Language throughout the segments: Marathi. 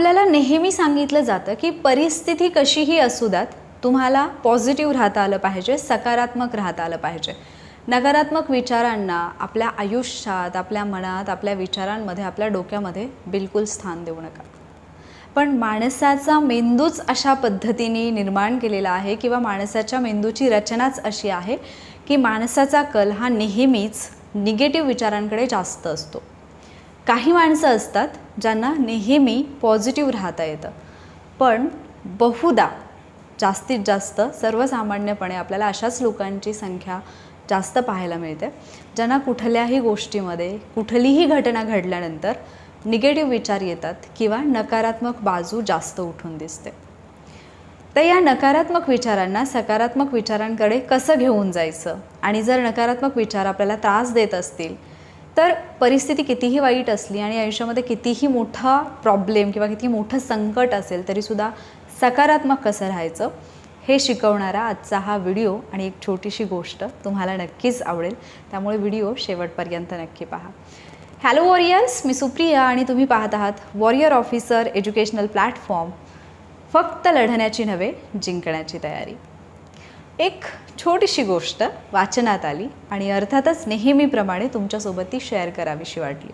आपल्याला नेहमी सांगितलं जातं की परिस्थिती कशीही असू द्यात तुम्हाला पॉझिटिव्ह राहता आलं पाहिजे सकारात्मक राहता आलं पाहिजे. नकारात्मक विचारांना आपल्या आयुष्यात आपल्या मनात आपल्या विचारांमध्ये आपल्या डोक्यामध्ये बिलकुल स्थान देऊ नका. पण माणसाचा मेंदूच अशा पद्धतीने निर्माण केलेला आहे किंवा माणसाच्या मेंदूची रचनाच अशी आहे की माणसाचा कल हा नेहमीच निगेटिव्ह विचारांकडे जास्त असतो. काही माणसं असतात ज्यांना नेहमी पॉझिटिव्ह राहता येतं. पण बहुधा जास्तीत जास्त सर्वसामान्यपणे आपल्याला अशाच लोकांची संख्या जास्त पाहायला मिळते ज्यांना कुठल्याही गोष्टीमध्ये कुठलीही घटना घडल्यानंतर निगेटिव्ह विचार येतात किंवा नकारात्मक बाजू जास्त उठून दिसते. तर या नकारात्मक विचारांना सकारात्मक विचारांकडे कसं घेऊन जायचं? आणि जर नकारात्मक विचार आपल्याला त्रास देत असतील तर परिस्थिती कितीही वाईट असली आणि आयुष्यामध्ये कितीही मोठा प्रॉब्लेम किंवा किती मोठं संकट असेल तरीसुद्धा सकारात्मक कसं राहायचं हे शिकवणारा आजचा हा व्हिडिओ आणि एक छोटीशी गोष्ट तुम्हाला नक्कीच आवडेल. त्यामुळे व्हिडिओ शेवटपर्यंत नक्की पहा. हॅलो वॉरियर्स मी सुप्रिया आणि तुम्ही पाहत आहात वॉरियर ऑफिसर एज्युकेशनल प्लॅटफॉर्म फक्त लढण्याची नव्हे जिंकण्याची तयारी. एक छोटीशी गोष्ट वाचनात आली आणि अर्थातच नेहमीप्रमाणे तुमच्यासोबत ती शेअर करावीशी वाटली.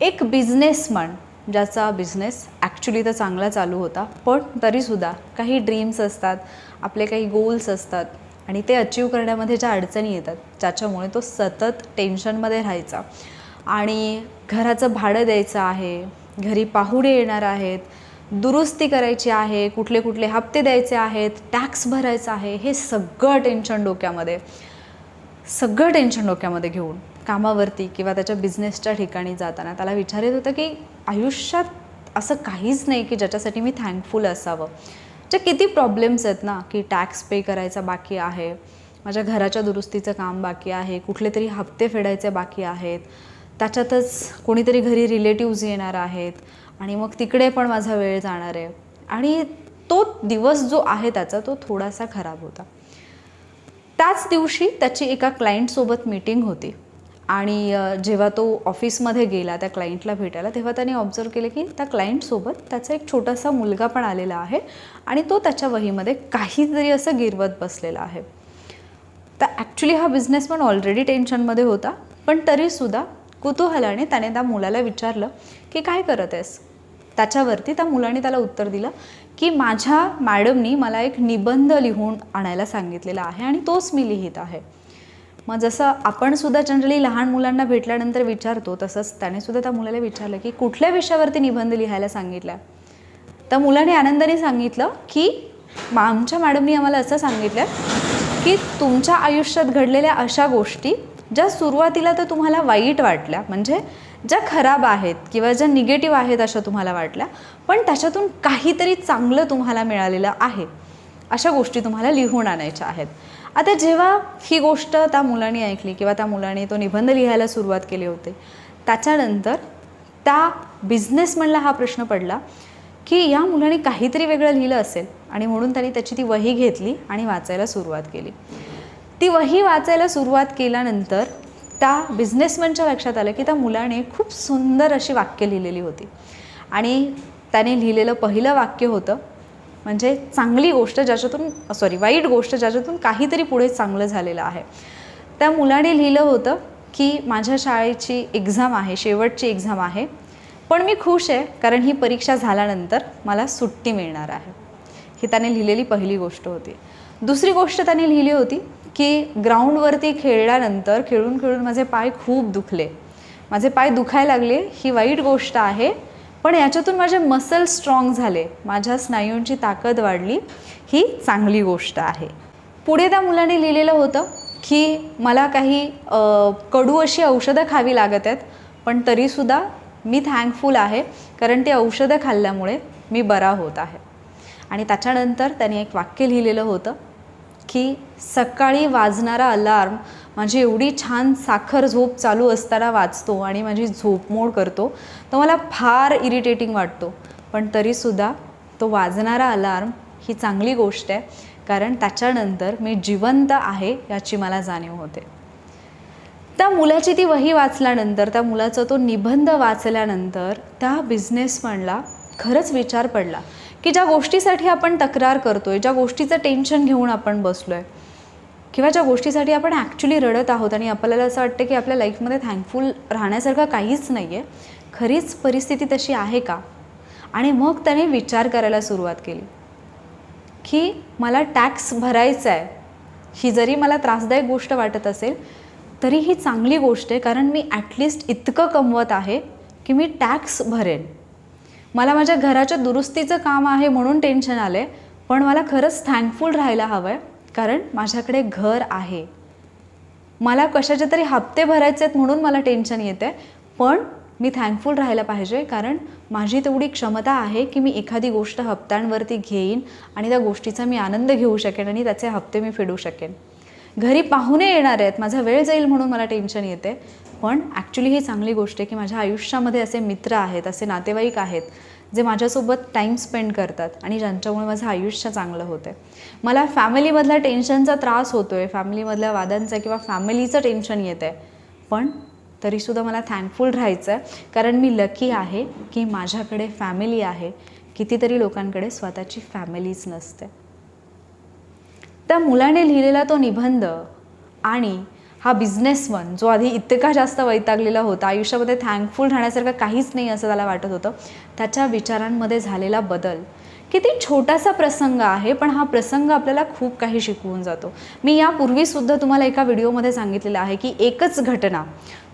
एक बिझनेसमन ज्याचा बिझनेस ॲक्च्युली तर चांगला चालू होता पण तरीसुद्धा काही ड्रीम्स असतात आपले काही गोल्स असतात आणि ते अचीव करण्यामध्ये ज्या अडचणी येतात ज्याच्यामुळे तो सतत टेन्शनमध्ये राहायचा. आणि घराचं भाडं द्यायचं आहे घरी पाहुणे येणार आहेत दुरुस्ती करायची आहे कुठले कुठले हप्ते द्यायचे आहेत टॅक्स भरायचा आहे हे सगळं टेन्शन डोक्यामध्ये. सगळं टेन्शन डोक्यामध्ये घेऊन कामावरती किंवा त्याच्या बिझनेसच्या ठिकाणी जाताना त्याला विचारित होतं की आयुष्यात असं काहीच नाही की ज्याच्यासाठी मी थँकफुल असावं. जे किती प्रॉब्लेम्स आहेत ना की टॅक्स पे करायचा बाकी आहे माझ्या घराच्या दुरुस्तीचं काम बाकी आहे कुठले तरी हप्ते फेडायचे बाकी आहेत त्याच्यातच कोणीतरी घरी रिलेटिव्ज येणार आहेत आणि मग तिकडे पण माझा वेळ जाणार आहे. आणि तो दिवस जो आहे त्याचा तो थोडासा खराब होता. त्याच दिवशी त्याची एका क्लायंटसोबत मीटिंग होती. आणि जेव्हा तो ऑफिसमध्ये गेला त्या क्लायंटला भेटायला तेव्हा त्याने ऑब्झर्व केलं की त्या क्लायंटसोबत त्याचा एक छोटासा मुलगा पण आलेला आहे आणि तो त्याच्या वहीमध्ये काहीतरी असं गिरवत बसलेला आहे. तर ॲक्च्युली हा बिझनेस पण ऑलरेडी टेन्शनमध्ये होता पण तरीसुद्धा कुतूहलाने त्याने त्या मुलाला विचारलं की काय करत आहेस? त्याच्यावरती त्या मुलाने त्याला उत्तर दिलं की माझ्या मॅडमनी मला एक निबंध लिहून आणायला सांगितलेला आहे आणि तोच मी लिहित आहे. मग जसं आपण सुद्धा जनरली लहान मुलांना भेटल्यानंतर विचारतो तसंच त्याने सुद्धा त्या मुलाला विचारलं की कुठल्या विषयावरती निबंध लिहायला सांगितलं तर मुलाने आनंदाने सांगितलं की आमच्या मॅडमनी आम्हाला असं सांगितलं की तुमच्या आयुष्यात घडलेल्या अशा गोष्टी ज्या सुरुवातीला तर तुम्हाला वाईट वाटल्या म्हणजे ज्या खराब आहेत किंवा ज्या निगेटिव्ह आहेत अशा तुम्हाला वाटल्या पण त्याच्यातून काहीतरी चांगलं तुम्हाला मिळालेलं आहे अशा गोष्टी तुम्हाला लिहून आणायच्या आहेत. आता जेव्हा ही गोष्ट त्या मुलाने ऐकली किंवा त्या मुलाने तो निबंध लिहायला सुरुवात केली होती त्याच्यानंतर त्या बिझनेसमॅनला हा प्रश्न पडला की या मुलाने काहीतरी वेगळं लिहिलं असेल आणि म्हणून त्यांनी त्याची ती वही घेतली आणि वाचायला सुरुवात केली. ती वही वाचायला सुरुवात केल्यानंतर त्या बिझनेसमॅनच्या लक्षात आलं की त्या मुलाने खूप सुंदर अशी वाक्य लिहिलेली होती. आणि त्याने लिहिलेलं पहिलं वाक्य होतं म्हणजे चांगली गोष्ट ज्याच्यातून सॉरी वाईट गोष्ट ज्याच्यातून काहीतरी पुढे चांगलं झालेलं आहे. त्या मुलाने लिहिलं होतं की माझ्या शाळेची एक्झाम आहे शेवटची एक्झाम आहे पण मी खुश आहे कारण ही परीक्षा झाल्यानंतर मला सुट्टी मिळणार आहे. ही त्याने लिहिलेली पहिली गोष्ट होती. दुसरी गोष्ट त्याने लिहिली होती की ग्राउंडवरती खेळल्यानंतर खेळून खेळून माझे पाय खूप दुखले. माझे पाय दुखायला लागले ही वाईट गोष्ट आहे पण याच्यातून माझे मसल स्ट्रॉंग झाले. माझ्या स्नायूंची ताकद वाढली ही चांगली गोष्ट आहे. पुढे त्या मुलाने लिहिलेलं होतं की मला काही कडू अशी औषधं खावी लागत आहेत पण तरीसुद्धा मी थँकफुल आहे कारण ते औषधं खाल्ल्यामुळे मी बरा होत आहे. आणि त्याच्यानंतर त्याने एक वाक्य लिहिलेलं होतं की सकाळी वाजणारा अलार्म माझी एवढी छान साखर झोप चालू असताना वाचतो आणि माझी झोपमोड करतो तो मला फार इरिटेटिंग वाटतो. पण तरीसुद्धा तो वाजणारा अलार्म ही चांगली गोष्ट आहे कारण त्याच्यानंतर मी जिवंत आहे याची मला जाणीव होते. त्या मुलाची ती वही वाचल्यानंतर त्या मुलाचा तो निबंध वाचल्यानंतर त्या बिझनेसमॅनला खरंच विचार पडला. की ज्या गोष्टीसाठी आपण तक्रार करतो आहे ज्या गोष्टीचं टेन्शन घेऊन आपण बसलो आहे किंवा ज्या गोष्टीसाठी आपण ॲक्च्युली रडत आहोत आणि आपल्याला असं वाटतं की आपल्या लाईफमध्ये थँकफुल राहण्यासारखं काहीच नाही आहे खरीच परिस्थिती तशी आहे का? आणि मग त्याने विचार करायला सुरुवात केली की मला टॅक्स भरायचा आहे ही जरी मला त्रासदायक गोष्ट वाटत असेल तरी ही चांगली गोष्ट आहे कारण मी ॲटलिस्ट इतकं कमवत आहे की मी टॅक्स भरेन. मला माझ्या घराच्या दुरुस्तीचं काम आहे म्हणून टेन्शन आलं आहे पण मला खरंच थँकफुल राहायला हवं आहे कारण माझ्याकडे घर आहे. मला कशाचे तरी हप्ते भरायचे आहेत म्हणून मला टेन्शन येते पण मी थँकफुल राहायला पाहिजे कारण माझी तेवढी क्षमता आहे की मी एखादी गोष्ट हप्त्यांवरती घेईन आणि त्या गोष्टीचा मी आनंद घेऊ शकेन आणि त्याचे हप्ते मी फेडू शकेन. घरी पाहुणे येणार आहेत माझा वेळ जाईल म्हणून मला टेन्शन येते पण ॲक्च्युली ही चांगली गोष्ट आहे की माझ्या आयुष्यामध्ये असे मित्र आहेत असे नातेवाईक आहेत जे माझ्यासोबत टाईम स्पेंड करतात आणि ज्यांच्यामुळे माझं आयुष्य चांगलं होतं मला फॅमिलीमधल्या टेन्शनचा त्रास होतो आहे फॅमिलीमधल्या वादांचा किंवा फॅमिलीचं टेन्शन येतं आहे पण तरीसुद्धा मला थँकफुल राहायचं आहे कारण मी लकी आहे की माझ्याकडे फॅमिली आहे कितीतरी लोकांकडे स्वतःची फॅमिलीच नसते. त्या मुलाने लिहिलेला तो निबंध आणि हा बिझनेसमन जो आधी इतका जास्त वैतागलेला होता आयुष्यामध्ये थँकफुल राहण्यासारखं काहीच नाही असं त्याला वाटत होतं. त्याच्या विचारांमध्ये झालेला बदल. किती छोटासा प्रसंग आहे पण हा प्रसंग आपल्याला खूप काही शिकवून जातो. मी यापूर्वीसुद्धा तुम्हाला एका व्हिडिओमध्ये सांगितलेलं आहे की एकच घटना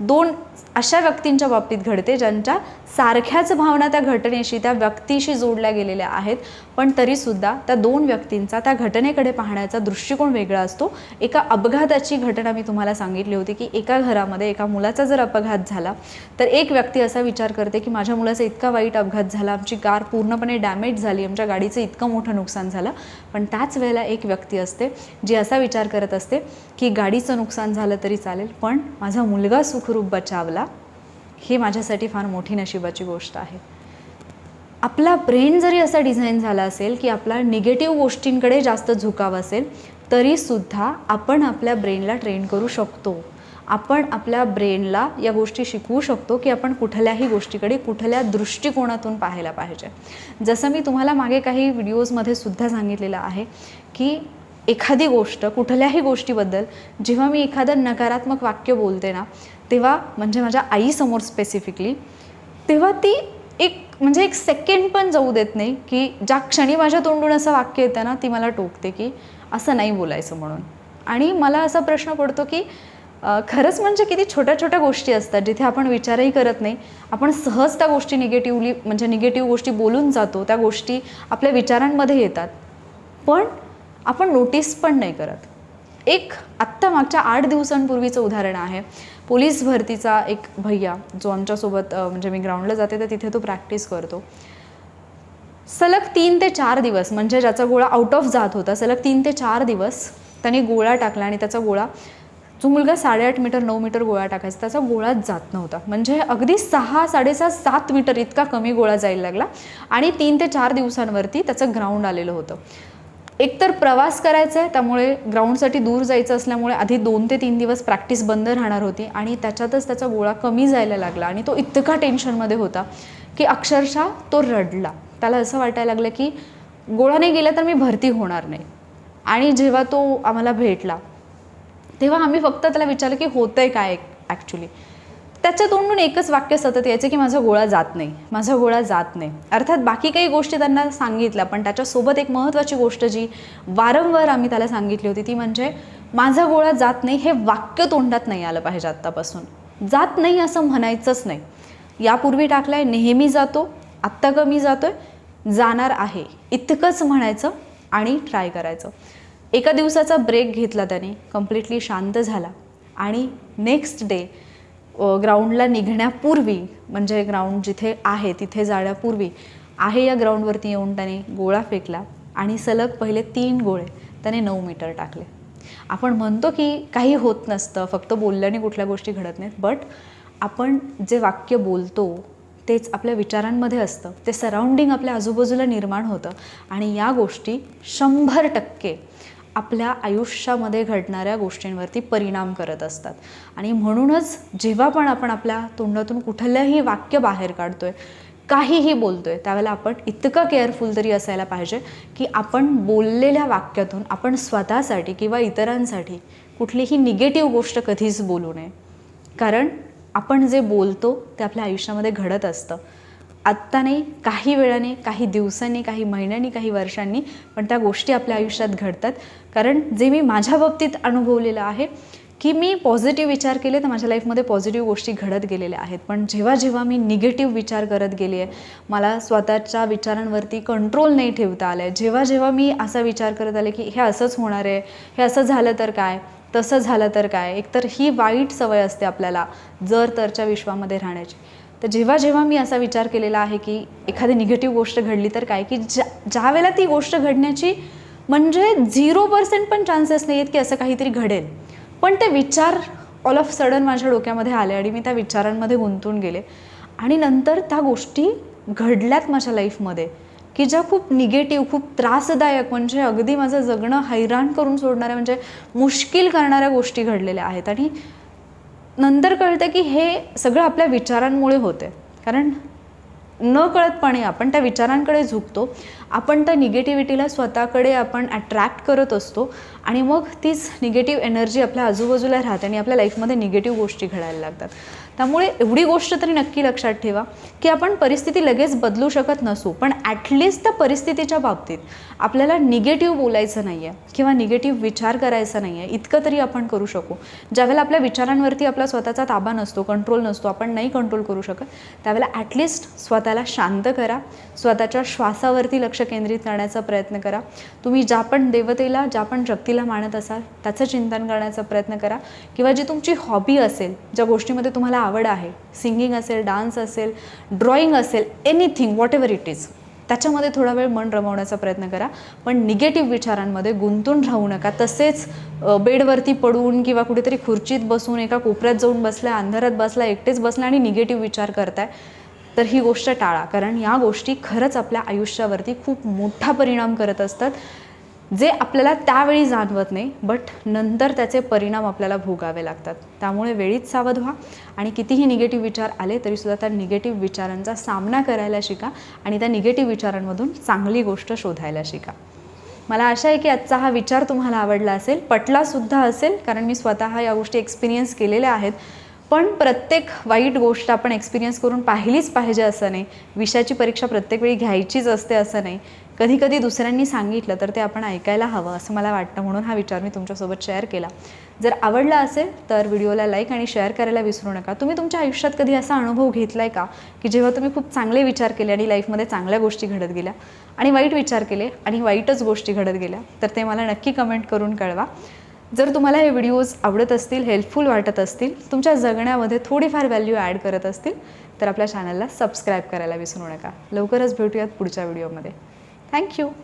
दोन अशा व्यक्तींच्या बाबतीत घडते ज्यांच्या सारख्याच भावना त्या घटनेशी त्या व्यक्तीशी जोडल्या गेलेल्या आहेत पण तरीसुद्धा त्या दोन व्यक्तींचा त्या घटनेकडे पाहण्याचा दृष्टिकोन वेगळा असतो. एका अपघाताची घटना मी तुम्हाला सांगितली होती की एका घरामध्ये एका मुलाचा जर अपघात झाला तर एक व्यक्ती असा विचार करते की माझ्या मुलाचा इतका वाईट अपघात झाला आमची कार पूर्णपणे डॅमेज झाली आमच्या गाडीचं इतकं मोठं नुकसान झालं. पण त्याच वेळेला एक व्यक्ती असते जी असा विचार करत असते की गाडीचं नुकसान झालं तरी चालेल पण माझा मुलगा सुखरूप बचावला ही माझ्यासाठी फार मोठी नशिबाची गोष्ट आहे. आपला ब्रेन जरी असा डिझाईन झाला असेल की आपला निगेटिव्ह गोष्टींकडे जास्त झुकाव असेल तरीसुद्धा आपण आपल्या ब्रेनला ट्रेन करू शकतो. आपण आपल्या ब्रेनला या गोष्टी शिकवू शकतो की आपण कुठल्याही गोष्टीकडे कुठल्या दृष्टिकोनातून पाहायला पाहिजे. जसं मी तुम्हाला मागे काही व्हिडिओजमध्ये सुद्धा सांगितलेलं आहे की एखादी गोष्ट कुठल्याही गोष्टीबद्दल जेव्हा मी एखादं नकारात्मक वाक्य बोलते ना तेव्हा म्हणजे माझ्या आईसमोर स्पेसिफिकली तेव्हा ती एक म्हणजे एक सेकंड पण जाऊ देत नाही की ज्या क्षणी माझ्या तोंडून असं वाक्य येतं ना ती मला टोकते की असं नाही बोलायचं म्हणून. आणि मला असा प्रश्न पडतो की खरंच म्हणजे किती छोट्या छोट्या गोष्टी असतात जिथे आपण विचारही करत नाही. आपण सहज त्या गोष्टी निगेटिव्हली म्हणजे निगेटिव्ह गोष्टी बोलून जातो त्या गोष्टी आपल्या विचारांमध्ये येतात. पण आपण नोटीस पण नाही करत. एक आत्ता मागच्या आठ दिवसांपूर्वीचं उदाहरण आहे. पोलीस भरतीचा एक भैया जो आमच्यासोबत म्हणजे मी ग्राउंडला जाते तर तिथे तो प्रॅक्टिस करतो. सलग तीन ते चार दिवस म्हणजे ज्याचा गोळा आउट ऑफ जात होता सलग तीन ते चार दिवस त्याने गोळा टाकला आणि त्याचा गोळा जो मुलगा साडेआठ मीटर नऊ मीटर गोळा टाकायचा त्याचा गोळाच जात नव्हता. म्हणजे अगदी सहा साडेसहा सात मीटर इतका कमी गोळा जायला लागला आणि तीन ते चार दिवसांवरती त्याचं ग्राउंड आलेलं होतं. एकतर प्रवास करायचा आहे त्यामुळे ग्राउंडसाठी दूर जायचं असल्यामुळे आधी दोन ते तीन दिवस प्रॅक्टिस बंद राहणार होती आणि त्याच्यातच त्याचा गोळा कमी जायला लागला आणि तो इतका टेन्शनमध्ये होता की अक्षरशः तो रडला. त्याला असं वाटायला लागलं की गोळा नाही गेला तर मी भरती होणार नाही. आणि जेव्हा तो आम्हाला भेटला तेव्हा आम्ही फक्त त्याला विचारलं की होतंय काय ॲक्च्युली त्याच्या तोंडून एकच वाक्य सतत यायचं की माझा गोळा जात नाही माझा गोळा जात नाही. अर्थात बाकी काही गोष्टी त्यांना सांगितल्या पण त्याच्यासोबत एक महत्त्वाची गोष्ट जी वारंवार आम्ही त्याला सांगितली होती ती म्हणजे माझा गोळा जात नाही हे वाक्य तोंडात नाही आलं पाहिजे आत्तापासून. जात नाही असं म्हणायचंच नाही. यापूर्वी टाकलाय नेहमी जातो आत्ता कमी जातोय जाणार आहे. इतकंच म्हणायचं आणि ट्राय करायचं. एका दिवसाचा ब्रेक घेतला त्याने कम्प्लिटली शांत झाला. आणि नेक्स्ट डे ग्राउंडला निघण्यापूर्वी म्हणजे ग्राउंड जिथे आहे तिथे जाण्यापूर्वी आहे या ग्राउंडवरती येऊन त्याने गोळा फेकला आणि सलग पहिले तीन गोळे त्याने नऊ मीटर टाकले. आपण म्हणतो की काही होत नसतं फक्त बोलल्याने कुठल्या गोष्टी घडत नाहीत बट आपण जे वाक्य बोलतो तेच आपल्या विचारांमध्ये असतं. ते सराउंडिंग आपल्या आजूबाजूला निर्माण होतं. आणि या गोष्टी शंभर टक्के आपल्या आयुष्यामध्ये घडणाऱ्या गोष्टींवरती परिणाम करत असतात. आणि म्हणूनच जेव्हा पण आपण आपल्या तोंडातून कुठलंही वाक्य बाहेर काढतोय काहीही बोलतोय त्यावेळेला आपण इतकं केअरफुल तरी असायला पाहिजे की आपण बोललेल्या वाक्यातून आपण स्वतःसाठी किंवा इतरांसाठी कुठलीही निगेटिव्ह गोष्ट कधीच बोलू नये. कारण आपण जे बोलतो ते आपल्या आयुष्यामध्ये घडत असतं. आत्ता नाही काही वेळाने काही दिवसांनी काही महिन्यांनी काही वर्षांनी पण त्या गोष्टी आपल्या आयुष्यात घडतात. कारण जे मी माझ्या बाबतीत अनुभवलेलं आहे की मी पॉझिटिव्ह विचार केले तर माझ्या लाईफमध्ये पॉझिटिव्ह गोष्टी घडत गेलेल्या आहेत. पण जेव्हा जेव्हा मी निगेटिव्ह विचार करत गेली आहे मला स्वतःच्या विचारांवरती कंट्रोल नाही ठेवता आलं आहे जेव्हा जेव्हा मी असा विचार करत आले की हे असंच होणार आहे हे असं झालं तर काय तसं झालं तर काय एकतर ही वाईट सवय असते आपल्याला जर तरच्या विश्वामध्ये राहण्याची. तर जेव्हा जेव्हा मी असा विचार केलेला आहे की एखादी निगेटिव्ह गोष्ट घडली तर काय? की ज्या ज्या वेळेला ती गोष्ट घडण्याची म्हणजे झिरो पर्सेंट पण चान्सेस नाही आहेत की असं काहीतरी घडेल. पण ते विचार ऑल ऑफ सडन माझ्या डोक्यामध्ये आले आणि मी त्या विचारांमध्ये गुंतून गेले. आणि नंतर त्या गोष्टी घडल्यात माझ्या लाईफमध्ये की ज्या खूप निगेटिव्ह खूप त्रासदायक म्हणजे अगदी माझं जगणं हैराण करून सोडणाऱ्या म्हणजे मुश्किल करणाऱ्या गोष्टी घडलेल्या आहेत. आणि नंतर कळतं की हे सगळं आपल्या विचारांमुळे होते कारण न कळतपणे आपण त्या विचारांकडे झुकतो आपण त्या निगेटिव्हिटीला स्वतःकडे आपण अट्रॅक्ट करत असतो आणि मग तीच निगेटिव्ह एनर्जी आपल्या आजूबाजूला राहते आणि आपल्या लाईफमध्ये निगेटिव्ह गोष्टी घडायला लागतात. त्यामुळे एवढी गोष्ट तरी नक्की लक्षात ठेवा की आपण परिस्थिती लगेच बदलू शकत नसू पण ॲटलिस्ट त्या परिस्थितीच्या बाबतीत आपल्याला निगेटिव्ह बोलायचं नाही आहे किंवा निगेटिव्ह विचार करायचा नाही आहे इतकं तरी आपण करू शकू. ज्यावेळेला आपल्या विचारांवरती आपला स्वतःचा ताबा नसतो कंट्रोल नसतो आपण नाही कंट्रोल करू शकत त्यावेळेला ॲटलिस्ट स्वतःला शांत करा स्वतःच्या श्वासावरती लक्ष केंद्रित करण्याचा प्रयत्न करा. तुम्ही ज्या पण देवतेला ज्या पण शक्तीला मानत असाल त्याचं चिंतन करण्याचा प्रयत्न करा. किंवा जी तुमची हॉबी असेल ज्या गोष्टीमध्ये तुम्हाला आवड आहे. सिंगिंग असेल डान्स असेल ड्रॉइंग असेल anything whatever it is त्याच्यामध्ये थोडा वेळ मन रमवण्याचा प्रयत्न करा. पण निगेटिव्ह विचारांमध्ये गुंतून राहू नका. तसेच बेडवरती पडून किंवा कुठेतरी खुर्चीत बसून एका कोपऱ्यात जाऊन बसल्या अंधारात बसला एकटेच बसला आणि निगेटिव्ह विचार करताय तर ही गोष्ट टाळा. कारण या गोष्टी खरंच आपल्या आयुष्यावरती खूप मोठा परिणाम करत असतात. जे आपल्याला त्यावेळी जाणवत नाही बट नंतर त्याचे परिणाम आपल्याला भोगावे लागतात. त्यामुळे वेळीच सावध व्हा आणि कितीही निगेटिव्ह विचार आले तरीसुद्धा त्या निगेटिव्ह विचारांचा सामना करायला शिका आणि त्या निगेटिव्ह विचारांमधून चांगली गोष्ट शोधायला शिका. मला आशा आहे की आजचा हा विचार तुम्हाला आवडला असेल पटलासुद्धा असेल कारण मी स्वतः या गोष्टी एक्सपिरियन्स केलेल्या आहेत. पण प्रत्येक वाईट गोष्ट आपण एक्सपिरियन्स करून पाहिलीच पाहिजे असं नाही. विषयाची परीक्षा प्रत्येक वेळी घ्यायचीच असते असं नाही. कधी कधी दुसऱ्यांनी सांगितलं तर ते आपण ऐकायला हवं असं मला वाटतं म्हणून हा विचार मी तुमच्यासोबत शेअर केला. जर आवडला असेल तर व्हिडिओला लाईक आणि शेअर करायला विसरू नका. तुम्ही तुमच्या आयुष्यात कधी असा अनुभव घेतला आहे का? की जेव्हा तुम्ही खूप चांगले विचार केले आणि लाईफमध्ये चांगल्या गोष्टी घडत गेल्या आणि वाईट विचार केले आणि वाईटच गोष्टी घडत गेल्या तर ते मला नक्की कमेंट करून कळवा. जर तुम्हाला हे व्हिडिओज आवडत असतील हेल्पफुल वाटत असतील तुमच्या जगण्यामध्ये थोडीफार व्हॅल्यू ॲड करत असतील तर आपल्या चॅनलला सबस्क्राईब करायला विसरू नका. लवकरच भेटूयात पुढच्या व्हिडिओमध्ये Thank you.